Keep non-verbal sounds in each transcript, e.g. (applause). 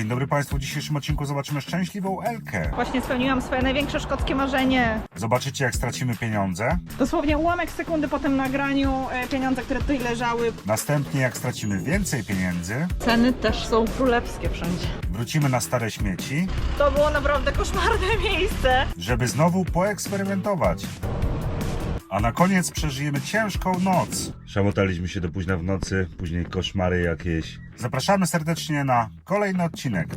Dzień dobry Państwu. W dzisiejszym odcinku zobaczymy szczęśliwą Elkę. Właśnie spełniłam swoje największe szkockie marzenie. Zobaczycie, jak stracimy pieniądze. Dosłownie ułamek sekundy po tym nagraniu e, pieniądze, które tutaj leżały. Następnie, jak stracimy więcej pieniędzy, Ceny też są królewskie wszędzie. wrócimy na stare śmieci, To było naprawdę koszmarne (laughs) miejsce. żeby znowu poeksperymentować. A na koniec przeżyjemy ciężką noc. Szamotaliśmy się do późna w nocy, później koszmary jakieś. Zapraszamy serdecznie na kolejny odcinek.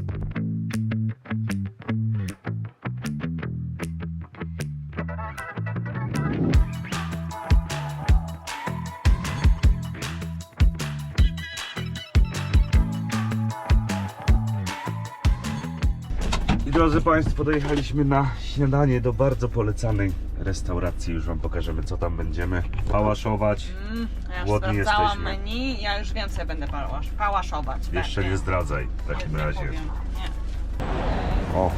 Drodzy Państwo, dojechaliśmy na śniadanie do bardzo polecanej restauracji. Już Wam pokażemy, co tam będziemy pałaszować. Mm, ja już Głodni sprawdzałam jesteśmy. menu, ja już wiem, co ja będę pałasz, pałaszować. Jeszcze nie zdradzaj w takim Nie razie. powiem, Nie. O,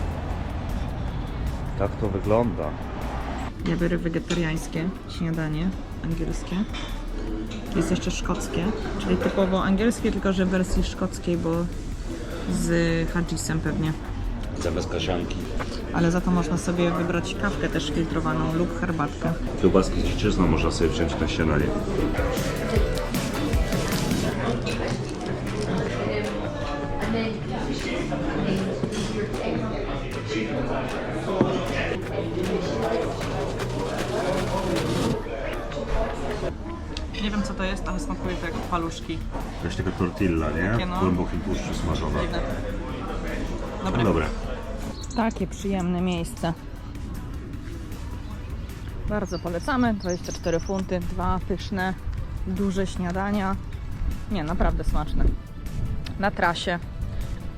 tak to wygląda. Ja biorę wegetariańskie śniadanie angielskie. Jest jeszcze szkockie, czyli typowo angielskie, tylko że w wersji szkockiej, bo z hadżisem pewnie. Zamiast kasianki. Ale za to można sobie wybrać kawkę też filtrowaną lub herbatkę. Kiełbaski z dziczyzną można sobie wziąć na śniadanie. Nie wiem co to jest, ale smakuje to jak paluszki. Jakaś taka tortilla, nie? Takie no. W głębokim tłuszczu smażona. Dobre. Dobre. Takie przyjemne miejsce. Bardzo polecamy. 24 funty, dwa pyszne, duże śniadania. Nie, naprawdę smaczne. Na trasie.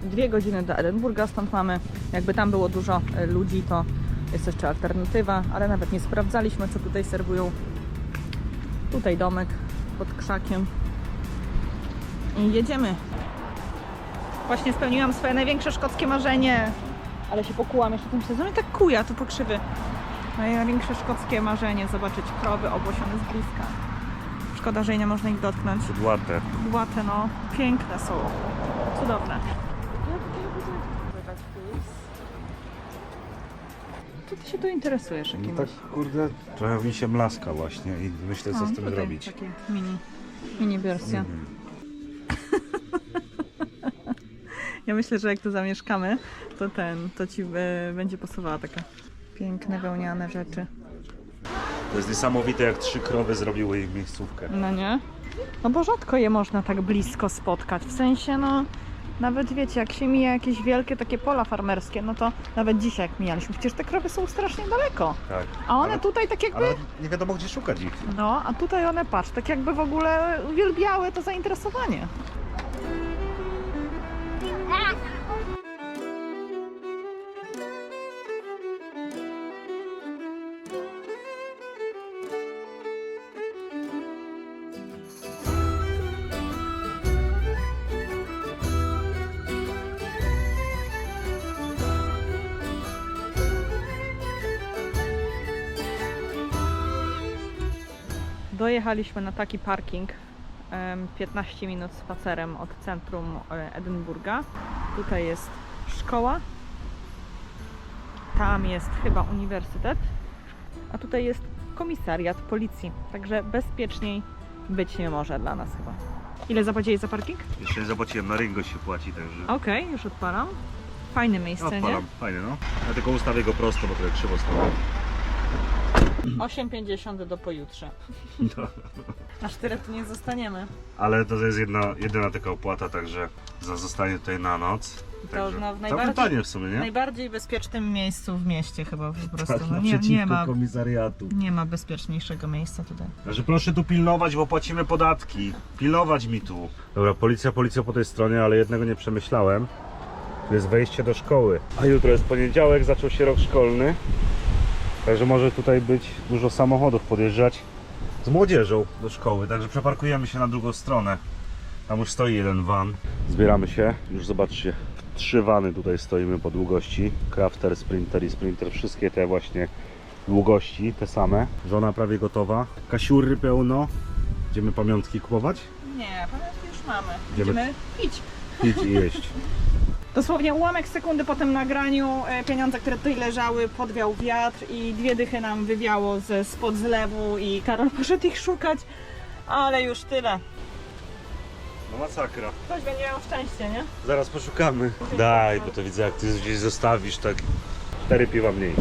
Dwie godziny do Edynburga, stąd mamy, jakby tam było dużo e, ludzi, to jest jeszcze alternatywa, ale nawet nie sprawdzaliśmy, co tutaj serwują. Tutaj domek pod krzakiem. I jedziemy. Właśnie spełniłam swoje największe szkockie marzenie. Ale się pokułam jeszcze tym sezonie. Tak kuja, to pokrzywy. Moje największe szkockie marzenie. Zobaczyć krowy obłosione z bliska. Szkoda, że nie można ich dotknąć. Kudłate. Łate, no. Piękne są. Cudowne. Co ty się tu interesujesz No jakimś? tak, kurde, trochę mi się mlaska właśnie i myślę, co A, z tym tutaj zrobić. Takie mini, mini wersja. Mhm. Ja myślę, że jak tu zamieszkamy, to ten, to ci e, będzie pasowała taka piękne, wełniane rzeczy. To jest niesamowite, jak trzy krowy zrobiły jej miejscówkę. No nie? No bo rzadko je można tak blisko spotkać. W sensie, no, nawet wiecie, jak się mija jakieś wielkie takie pola farmerskie, no to nawet dzisiaj jak mijaliśmy, przecież te krowy są strasznie daleko. Tak. A one Ale- tutaj tak jakby, Ale nie wiadomo, gdzie szukać ich. no, a tutaj one, patrz, tak jakby w ogóle uwielbiały to zainteresowanie. Dojechaliśmy na taki parking. em, 15 minut spacerem od centrum e, Edynburga. Tutaj jest szkoła. Tam jest chyba uniwersytet. A tutaj jest komisariat policji. Także bezpieczniej być nie może dla nas chyba. Ile zapłaciłeś za parking? Jeszcze nie zapłaciłem, na Ringo się płaci, także... Okej, już odpalam. Fajne miejsce, nie? Odpalam, fajnie no. Ja tylko ustawię go prosto, bo trochę krzywo stało. 8,50 do pojutrze. Aż tyle tu nie zostaniemy. Ale to jest jedna, jedyna taka opłata, także za zostanie tutaj na noc. To Także no, w całkiem najbardziej- tanie w sumie, W nie? najbardziej bezpiecznym miejscu w mieście chyba po prostu. No, nie, nie, ma, komisariatu. nie ma bezpieczniejszego miejsca tutaj. Także proszę tu pilnować, bo płacimy podatki. Pilnować mi tu. Dobra, policja, policja po tej stronie, ale jednego nie przemyślałem. Tu jest wejście do szkoły. A jutro jest poniedziałek, zaczął się rok szkolny. Także może tutaj być dużo samochodów podjeżdżać z młodzieżą do szkoły. Także przeparkujemy się na drugą stronę. Tam już stoi jeden van. Zbieramy się. Już zobaczcie. Trzy wany tutaj stoimy po długości. Crafter, Sprinter i Sprinter. Wszystkie te właśnie długości, te same. Żona prawie gotowa. Kasiury pełno. Idziemy pamiątki kupować? Nie, pamiętki już mamy. Idziemy- Idziemy pić. Pić i jeść. (laughs) Dosłownie ułamek sekundy po tym nagraniu e, pieniądze, które tutaj leżały, podwiał wiatr i dwie dychy nam wywiało ze spod zlewu i Karol (laughs) poszedł ich szukać, ale już tyle. No masakra. Ktoś będzie miał szczęście, nie? Zaraz poszukamy. Daj, bo to widzę jak ty gdzieś zostawisz tak. Cztery piwa mniej.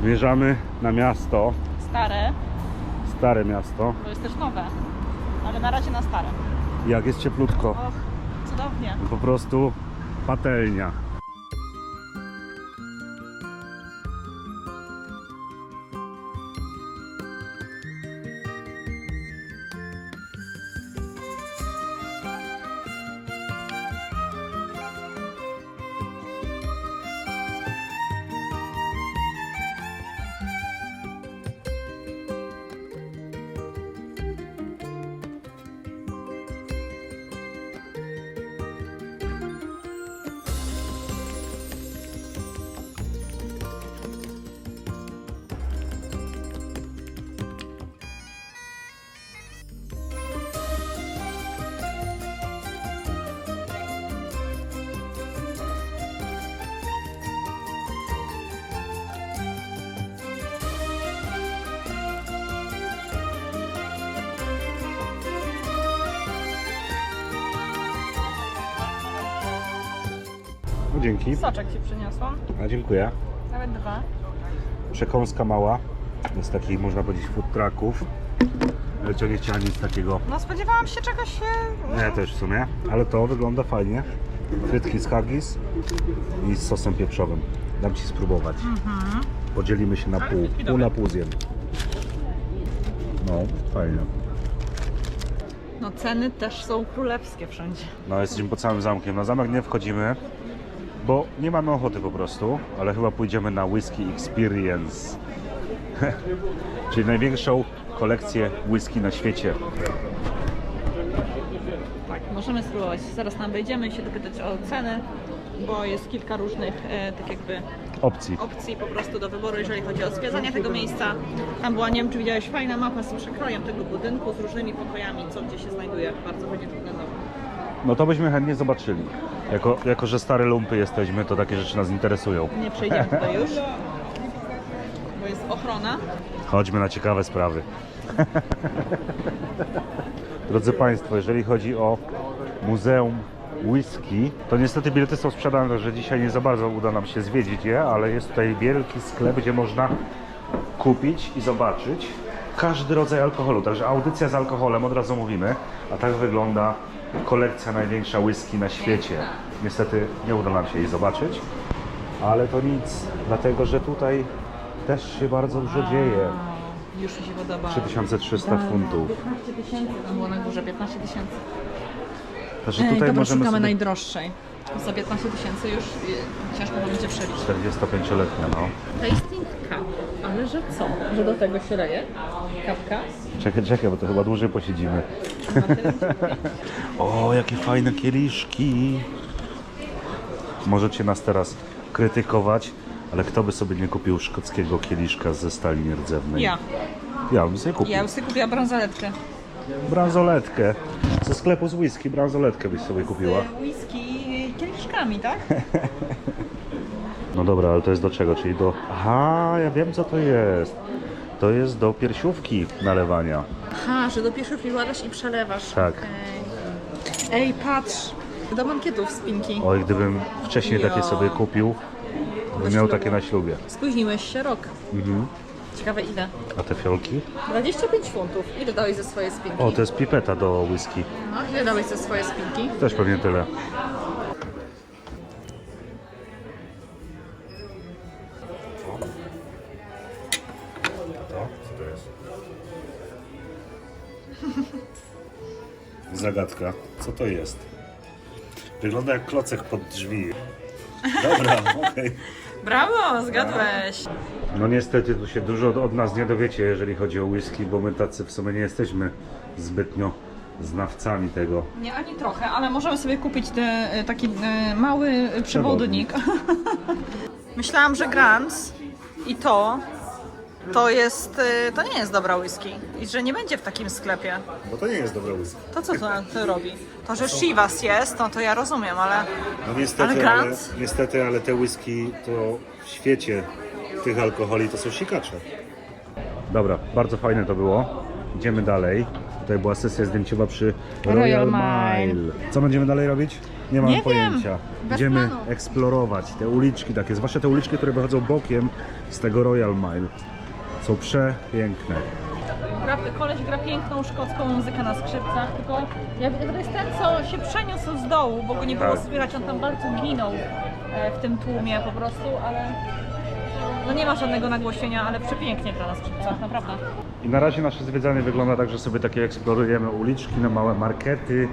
Zmierzamy na miasto, Stare, stare miasto. to jest też nowe, ale na razie na stare. Jak jest cieplutko. Och, cudownie. Po prostu patelnia. Dzięki. Soczek ci przyniosłam, A dziękuję. nawet dwa. Przekąska mała. Z takich można powiedzieć food trucków. Ale to nie chciała nic takiego. No spodziewałam się czegoś... e, Nie też w sumie. Ale to wygląda fajnie. Frytki z haggis i z sosem pieprzowym. Dam ci spróbować. Podzielimy się na pół. frytki Pół dobre. na pół zjem. No, fajnie. No ceny też są królewskie wszędzie. No jesteśmy pod całym zamkiem. Na zamek nie wchodzimy, bo nie mamy ochoty po prostu, ale chyba pójdziemy na Whisky Experience. (laughs) Czyli największą kolekcję whisky na świecie. Tak, możemy spróbować. Zaraz tam wejdziemy i się dopytać o ceny, bo jest kilka różnych e, tak jakby Opcji. opcji po prostu do wyboru, jeżeli chodzi o zwiedzanie tego miejsca. Tam była, nie wiem czy widziałeś, fajna mapa z przekrojem tego budynku, z różnymi pokojami, co gdzie się znajduje. Bardzo fajnie wyglądało. No to byśmy chętnie zobaczyli. Jako, jako że stare lumpy jesteśmy, to takie rzeczy nas interesują. Nie przejdziemy tutaj już, bo jest ochrona. Chodźmy na ciekawe sprawy. Drodzy Państwo, jeżeli chodzi o Muzeum Whisky, to niestety bilety są sprzedane, także dzisiaj nie za bardzo uda nam się zwiedzić je, ale jest tutaj wielki sklep, gdzie można kupić i zobaczyć każdy rodzaj alkoholu. Także audycja z alkoholem, od razu mówimy, a tak wygląda kolekcja największa whisky na świecie. Niestety nie uda nam się jej zobaczyć, ale to nic, dlatego że tutaj też się bardzo dużo dzieje. Już mi się podoba. 3300 funtów. 15 tysięcy, tam było na górze 15 tysięcy. Także Ej, tutaj dobra, możemy szukamy sobie... najdroższej. Za 15 tysięcy już e, ciężko będzie przeliczyć. 45-letnia, no. Tasting cup. Ale że co? Że do tego się leje? Kapka? Czekaj, czekaj, bo to chyba dłużej posiedzimy. (laughs) o, jakie fajne kieliszki. Możecie nas teraz krytykować, ale kto by sobie nie kupił szkockiego kieliszka ze stali nierdzewnej? Ja. Ja bym sobie kupił. Ja już sobie kupiłam bransoletkę. Bransoletkę. Ze sklepu z whisky bransoletkę byś sobie kupiła. Z whisky kieliszkami, tak? (laughs) No dobra, ale to jest do czego? Czyli do... Aha, ja wiem co to jest. To jest do piersiówki nalewania. Aha, że do pierwszych wkładasz i przelewasz. Tak. Ej. Ej, patrz. Do bankietów spinki. Oj, gdybym wcześniej takie sobie kupił, bym miał takie na ślubie. Spóźniłeś się rok. Mhm. Ciekawe ile? A te fiolki? 25 funtów. Ile dałeś za swoje spinki? O, to jest pipeta do whisky. No, ile dałeś za swoje spinki? Też pewnie tyle. Zagadka. Co to jest? Wygląda jak klocek pod drzwi. Dobra, (laughs) okej. Brawo, zgadłeś. No niestety tu się dużo od- od nas nie dowiecie, jeżeli chodzi o whisky, bo my tacy w sumie nie jesteśmy zbytnio znawcami tego. Nie, ani trochę, ale możemy sobie kupić te, e, taki e, mały e, przewodnik. (laughs) Myślałam, że Grants i to To jest, y, to nie jest dobra whisky i że nie będzie w takim sklepie. Bo to nie jest dobre whisky. To co to, to robi? To, że Chivas jest, no to ja rozumiem, ale No niestety, Ale ale, Grant? niestety, ale te whisky to w świecie tych alkoholi to są sikacze. Dobra, bardzo fajne to było. Idziemy dalej. Tutaj była sesja zdjęciowa przy Royal, Royal Mile. Mile. Co będziemy dalej robić? Nie mam Nie wiem. pojęcia. Bez Idziemy planu. eksplorować te uliczki takie, zwłaszcza te uliczki, które wychodzą bokiem z tego Royal Mile. Są przepiękne. gra, koleś gra piękną szkocką muzykę na skrzypcach, tylko ja, to jest ten, co się przeniósł z dołu, bo go nie było Tak. słychać, on tam bardzo ginął e, w tym tłumie po prostu, ale no nie ma żadnego nagłośnienia, ale przepięknie gra na skrzypcach, naprawdę. I na razie nasze zwiedzanie wygląda tak, że sobie takie eksplorujemy uliczki, na małe markety.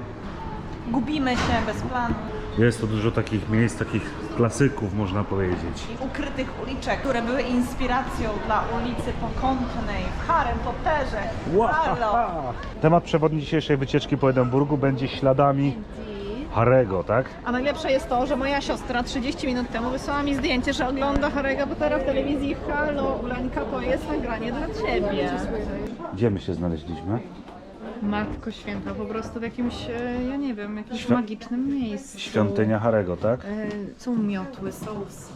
Gubimy się bez planu. Jest tu dużo takich miejsc, takich klasyków można powiedzieć. I ukrytych uliczek, które były inspiracją dla ulicy Pokątnej w Harrym Potterze. Halo! Temat przewodni dzisiejszej wycieczki po Edynburgu będzie śladami Harego, tak? A najlepsze jest to, że moja siostra 30 minut temu wysłała mi zdjęcie, że ogląda Harry'ego Pottera w telewizji. Halo, Ulańka, to jest nagranie dla Ciebie. Gdzie my się znaleźliśmy? Matko Święta, po prostu w jakimś, e, ja nie wiem, jakimś Świ- magicznym miejscu. Świątynia Harego, tak? E, Są miotły, są są,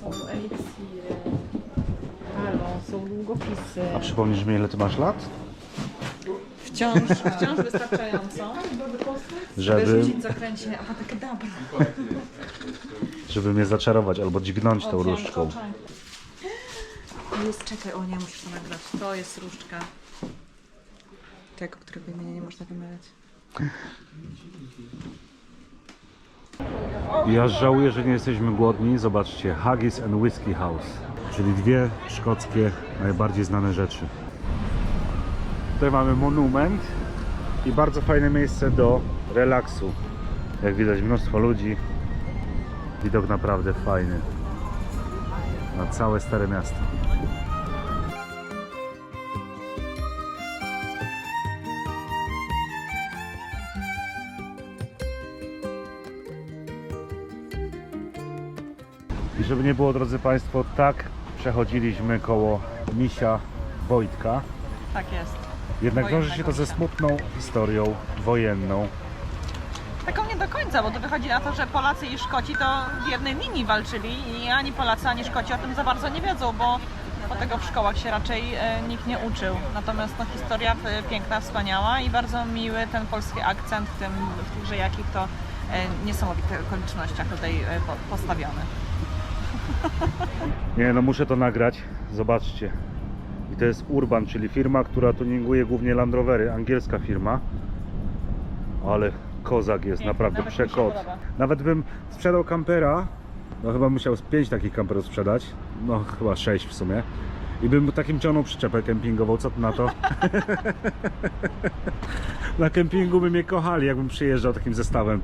są eliksiry. Halo, są długopisy. A przypomnisz mi, ile ty masz lat? Wciąż, wciąż wystarczająco. Żeby, Wyrzucić zakręcie apotekedabra. żeby mnie zaczarować albo dźgnąć tą różdżką. To jest, czekaj, o nie, musisz to nagrać. To jest różdżka. Tego, którego imienia nie można wymylić. I ja żałuję, że nie jesteśmy głodni. Zobaczcie, Haggis and Whiskey House, czyli dwie szkockie najbardziej znane rzeczy. Tutaj mamy monument i bardzo fajne miejsce do relaksu. Jak widać mnóstwo ludzi. Widok naprawdę fajny. Na całe Stare Miasto. Żeby nie było, drodzy Państwo, tak przechodziliśmy koło misia Wojtka. Tak jest. Jednak wiąże się to ze misia. smutną historią wojenną. Taką nie do końca, bo to wychodzi na to, że Polacy i Szkoci to w jednej linii walczyli i ani Polacy, ani Szkoci o tym za bardzo nie wiedzą, bo, bo tego w szkołach się raczej e, nikt nie uczył. Natomiast no, historia e, piękna, wspaniała i bardzo miły ten polski akcent w, tym, w tychże jakich to e, niesamowitych okolicznościach tutaj po, postawiony. Nie no, muszę to nagrać. Zobaczcie. I to jest Urban, czyli firma, która tuninguje głównie Land Rovery. Angielska firma. Ale kozak jest, Piękny, naprawdę nawet mi się przekot. podoba. Nawet bym sprzedał kampera. No chyba musiał z pięć takich kamperów sprzedać. No chyba sześć w sumie. I bym takim ciągnął przyczepę kempingową. Co ty na to? na kempingu by mnie kochali, jakbym przyjeżdżał takim zestawem.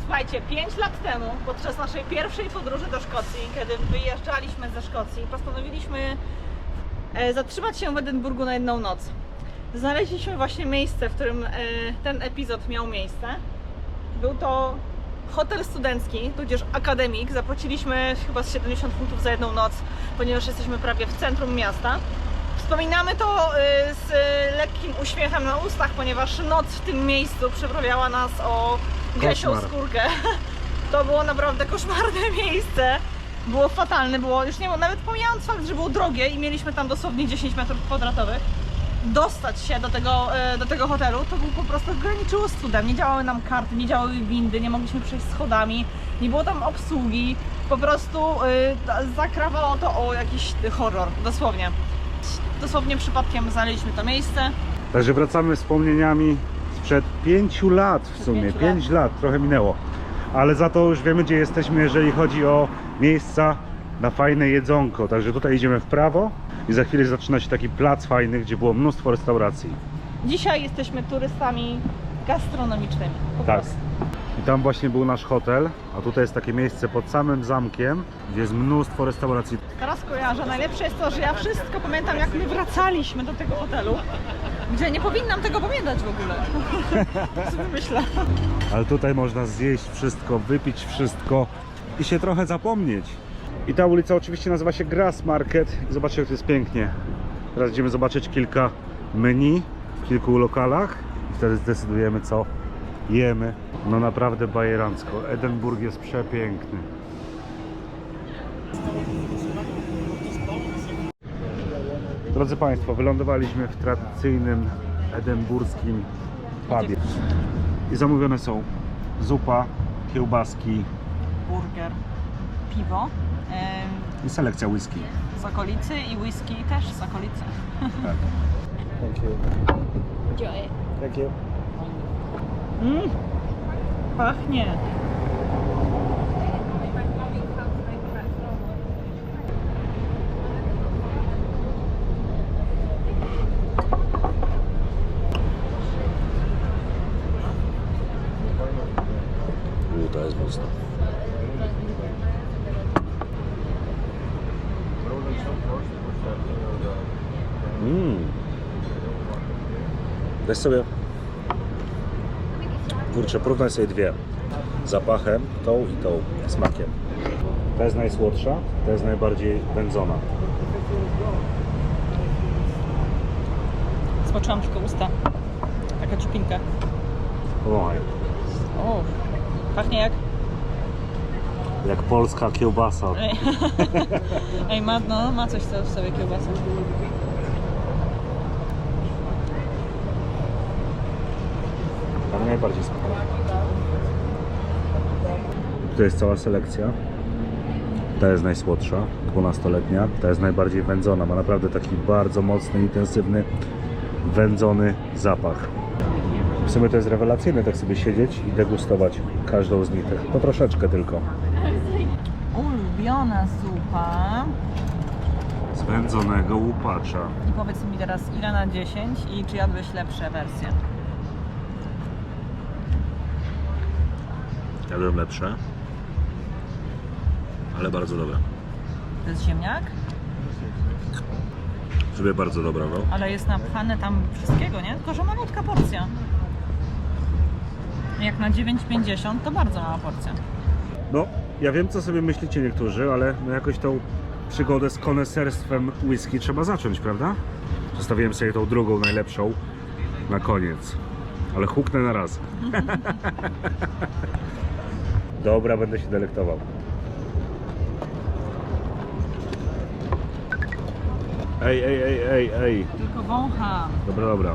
Słuchajcie, 5 lat temu, podczas naszej pierwszej podróży do Szkocji, kiedy wyjeżdżaliśmy ze Szkocji, postanowiliśmy e, zatrzymać się w Edynburgu na jedną noc. Znaleźliśmy właśnie miejsce, w którym e, ten epizod miał miejsce. Był to hotel studencki, tudzież akademik. Zapłaciliśmy chyba z 70 funtów za jedną noc, ponieważ jesteśmy prawie w centrum miasta. Wspominamy to y, z y, lekkim uśmiechem na ustach, ponieważ noc w tym miejscu przyprawiała nas o Koszmar. skórkę. (laughs) To było naprawdę koszmarne (laughs) miejsce. Było fatalne, było już nie nawet pomijając fakt, że było drogie i mieliśmy tam dosłownie 10 metrów kwadratowych. Dostać się do tego, y, do tego hotelu to był po prostu graniczyło z cudem. Nie działały nam karty, nie działały windy, nie mogliśmy przejść schodami, nie było tam obsługi. Po prostu y, zakrawało to o jakiś horror, dosłownie. Dosłownie przypadkiem znaleźliśmy to miejsce. Także wracamy wspomnieniami sprzed pięciu lat w sumie. Pięć lat, trochę minęło. Ale za to już wiemy, gdzie jesteśmy, jeżeli chodzi o miejsca na fajne jedzonko. Także tutaj idziemy w prawo i za chwilę zaczyna się taki plac fajny, gdzie było mnóstwo restauracji. Dzisiaj jesteśmy turystami gastronomicznymi. Po Tak. prostu. I tam właśnie był nasz hotel, a tutaj jest takie miejsce pod samym zamkiem, gdzie jest mnóstwo restauracji. Teraz kojarzę. Najlepsze jest to, że ja wszystko pamiętam, jak my wracaliśmy do tego hotelu, gdzie nie powinnam tego pamiętać w ogóle. (laughs) Co myślę? Ale tutaj można zjeść wszystko, wypić wszystko i się trochę zapomnieć. I ta ulica oczywiście nazywa się Grass Market. Zobaczcie, jak to jest pięknie. Teraz idziemy zobaczyć kilka menu w kilku lokalach. I wtedy zdecydujemy, co jemy. No naprawdę bajerancko. Edynburg jest przepiękny. Drodzy Państwo, wylądowaliśmy w tradycyjnym edynburskim pubie. I zamówione są zupa, kiełbaski Burger, piwo i selekcja whisky. z okolicy i whisky też z okolicy. Tak. Thank you. Thank you. Mm. Pachnie. U, to jest mocno. Mmm. Weź sobie... Kurczę, porównaj sobie dwie. Zapachem, tą i tą, smakiem. Ta jest najsłodsza, ta jest najbardziej wędzona. Smoczyłam tylko usta. Taka ciupinka. Powąchaj. O, pachnie jak... Jak polska kiełbasa. Ej, (laughs) Ej ma, no, ma coś w sobie kiełbasa. Ta mnie najbardziej smakuje. Tu jest cała selekcja. Ta jest najsłodsza, 12-letnia. Ta jest najbardziej wędzona. Ma naprawdę taki bardzo mocny, intensywny, wędzony zapach. W sumie to jest rewelacyjne tak sobie siedzieć i degustować każdą z nich. Po troszeczkę tylko. Ulubiona zupa. Z wędzonego łupacza. I powiedz mi teraz ile na 10 i czy jadłeś lepsze wersje? Jadłem lepsze, ale bardzo dobre. To jest ziemniak, Sobie bardzo dobra, no. ale jest napchane tam wszystkiego, nie? Tylko, że malutka porcja. Jak na 9,50 to bardzo mała porcja. No, ja wiem co sobie myślicie niektórzy, ale no jakoś tą przygodę z koneserstwem whisky trzeba zacząć, prawda? Zostawiłem sobie tą drugą, najlepszą na koniec. Ale huknę na raz. (laughs) Dobra, będę się delektował. Ej, ej, ej, ej, ej. Tylko wącham, Dobra, dobra.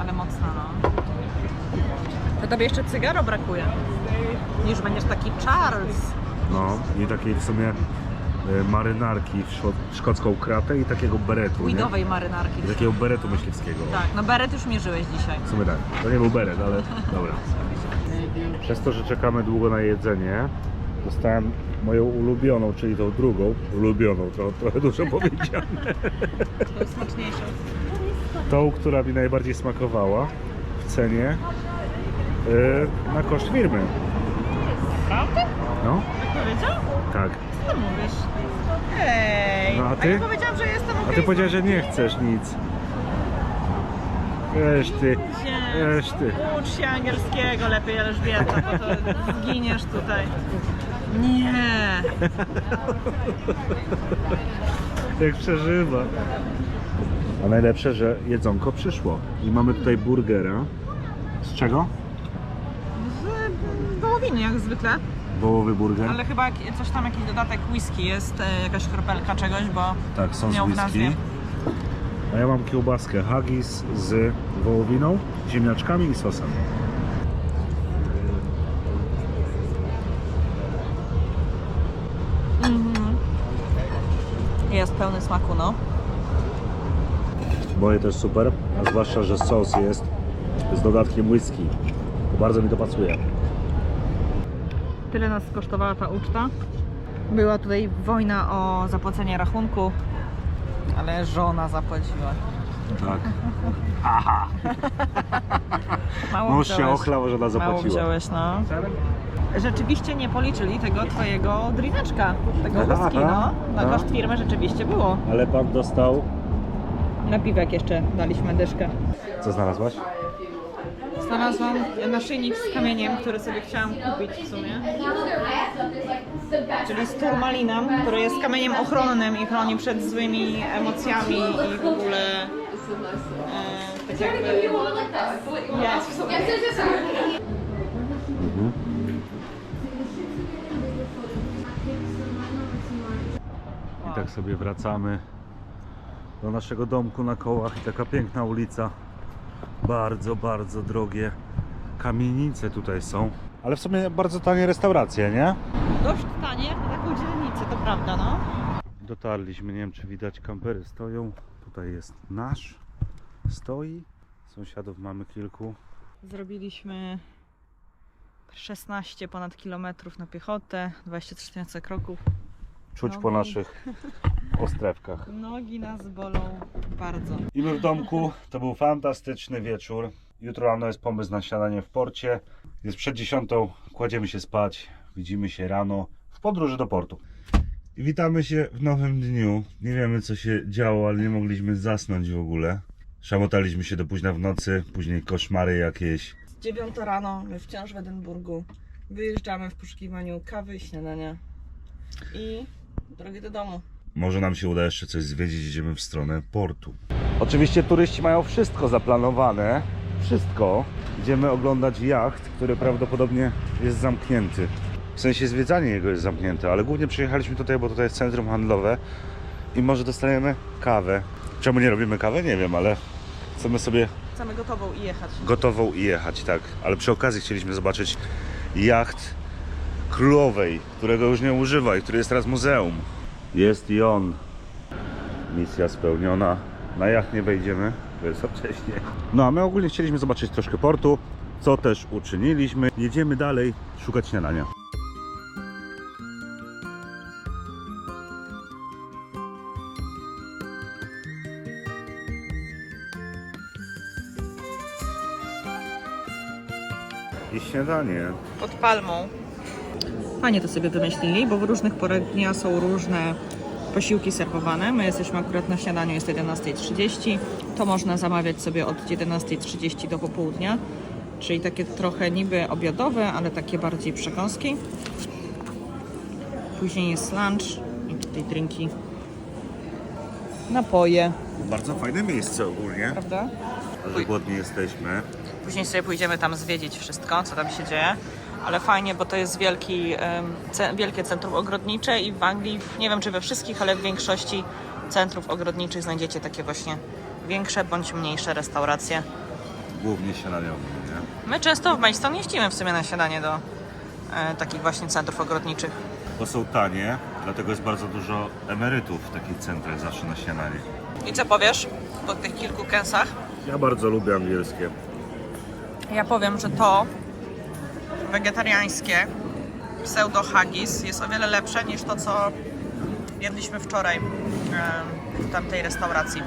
ale mocno no. To tobie jeszcze cygaro brakuje. Już będziesz taki Charles. No i takiej w sumie y, marynarki w szko- szkocką kratę i takiego beretu, nie? Weedowej marynarki. I takiego beretu myśliwskiego. Tak, no beret już mierzyłeś dzisiaj. W sumie tak. To nie był beret, ale dobra. Przez to, że czekamy długo na jedzenie, dostałem moją ulubioną, czyli tą drugą, ulubioną, trochę, trochę dużo (laughs) powiedziane. To jest smaczniejsze. Tą, która mi najbardziej smakowała w cenie yy, na koszt firmy. Naprawdę? No, Tak powiedział? tak. Co ty mówisz? Ej, No, a ty? ja powiedziałam, że jestem A okej. ty powiedziałeś, że nie chcesz nic. Weź ty, ty. Ucz się angielskiego lepiej, Elżbieta, bo to zginiesz tutaj. Nie. Jak przeżywa. A najlepsze, że jedzonko przyszło. I mamy tutaj burgera. Z czego? Z wołowiny jak zwykle, Wołowy burger. ale chyba jak- coś tam, jakiś dodatek whisky jest, e, jakaś kropelka czegoś, bo Tak, sos miał w whisky. nazwie. A ja mam kiełbaskę haggis z wołowiną, ziemniaczkami i sosem. jest pełny smaku, no. Moje jest super, a zwłaszcza, że sos jest z dodatkiem whisky. Bardzo mi to pasuje. Tyle nas kosztowała ta uczta. Była tutaj wojna o zapłacenie rachunku, ale żona zapłaciła. Tak. (laughs) Mało Mąż się wziąłeś. ochlał, że ona Mało zapłaciła. wziąłeś, no. Rzeczywiście nie policzyli tego twojego drineczka, tego Aha, whisky, no. Na no. koszt firmy rzeczywiście było. Ale pan dostał... Na piwek jeszcze daliśmy dyszkę. Co znalazłaś? Znalazłam naszyjnik z kamieniem, który sobie chciałam kupić w sumie. Czyli z turmalinem, który jest kamieniem ochronnym i chroni przed złymi emocjami i w ogóle e, tak jakby sobie. I tak sobie wracamy do naszego domku na kołach i taka piękna ulica. Bardzo, bardzo drogie kamienice tutaj są. Ale w sumie bardzo tanie restauracje, nie? Dość tanie jak na taką dzielnicę, to prawda, no. Dotarliśmy, nie wiem czy widać, kampery stoją. Tutaj jest nasz, stoi. Sąsiadów mamy kilku. Zrobiliśmy 16 ponad kilometrów na piechotę, 23 tysiące kroków. Czuć No po i- naszych (laughs) ostrewkach. Nogi nas bolą bardzo. I my w domku. To był fantastyczny wieczór. Jutro rano jest pomysł na śniadanie w porcie. Jest przed dziesiątą, kładziemy się spać. Widzimy się rano w podróży do portu. I witamy się w nowym dniu. Nie wiemy co się działo, ale nie mogliśmy zasnąć w ogóle. Szamotaliśmy się do późna w nocy, później koszmary jakieś. 9 rano, my wciąż w Edynburgu. Wyjeżdżamy w poszukiwaniu kawy i śniadania. I drogi do domu. Może nam się uda jeszcze coś zwiedzić, idziemy w stronę portu. Oczywiście turyści mają wszystko zaplanowane. Wszystko. Idziemy oglądać jacht, który prawdopodobnie jest zamknięty. W sensie zwiedzanie jego jest zamknięte, ale głównie przyjechaliśmy tutaj, bo tutaj jest centrum handlowe i może dostaniemy kawę. Czemu nie robimy kawy? Nie wiem, ale chcemy sobie Chcemy gotową i jechać. gotową i jechać, tak. Ale przy okazji chcieliśmy zobaczyć jacht królowej, którego już nie używa i który jest teraz muzeum. Jest i on. Misja spełniona. Na jacht nie wejdziemy, bo jest za wcześnie. No a my ogólnie chcieliśmy zobaczyć troszkę portu, co też uczyniliśmy. Jedziemy dalej szukać śniadania. I śniadanie. Pod palmą. Fajnie to sobie wymyślili, bo w różnych porach dnia są różne posiłki serwowane. My jesteśmy akurat na śniadaniu, jest 11.30. To można zamawiać sobie od 11.30 do popołudnia. Czyli takie trochę niby obiadowe, ale takie bardziej przekąski. Później jest lunch i tutaj drinki. Napoje, Bardzo fajne miejsce ogólnie. prawda? Ale głodni jesteśmy. Później sobie pójdziemy tam zwiedzić wszystko, co tam się dzieje. Ale fajnie, bo to jest wielki, ce, wielkie centrum ogrodnicze i w Anglii, nie wiem czy we wszystkich, ale w większości centrów ogrodniczych znajdziecie takie właśnie większe bądź mniejsze restauracje. Głównie śniadaniowe, nie? My często w Maidstone jeździmy w sumie na śniadanie do e, takich właśnie centrów ogrodniczych. Bo są tanie, dlatego jest bardzo dużo emerytów w takich centrach zawsze na śniadanie. I co powiesz po tych kilku kęsach? Ja bardzo lubię angielskie. Ja powiem, że to wegetariańskie pseudo haggis jest o wiele lepsze niż to, co jedliśmy wczoraj w tamtej restauracji.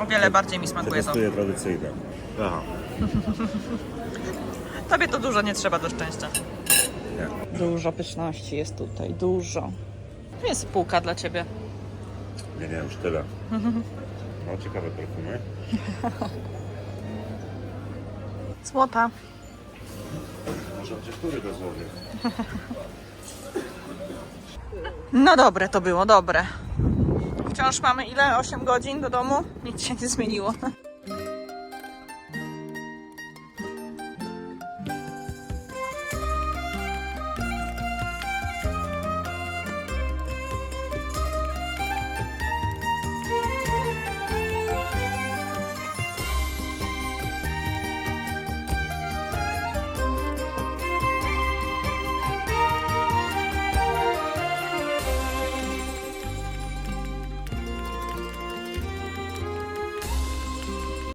O wiele bardziej mi smakuje to. Tradycyjne. Aha, (laughs) Tobie to dużo nie trzeba do szczęścia. nie. Dużo pyszności jest tutaj, dużo. Tu jest spółka dla Ciebie. Nie, nie, już tyle. (laughs) No, ciekawe perfumy. Złota. Może od tektury go złowię. No dobre to było, dobre. Wciąż mamy ile? 8 godzin do domu? Nic się nie zmieniło.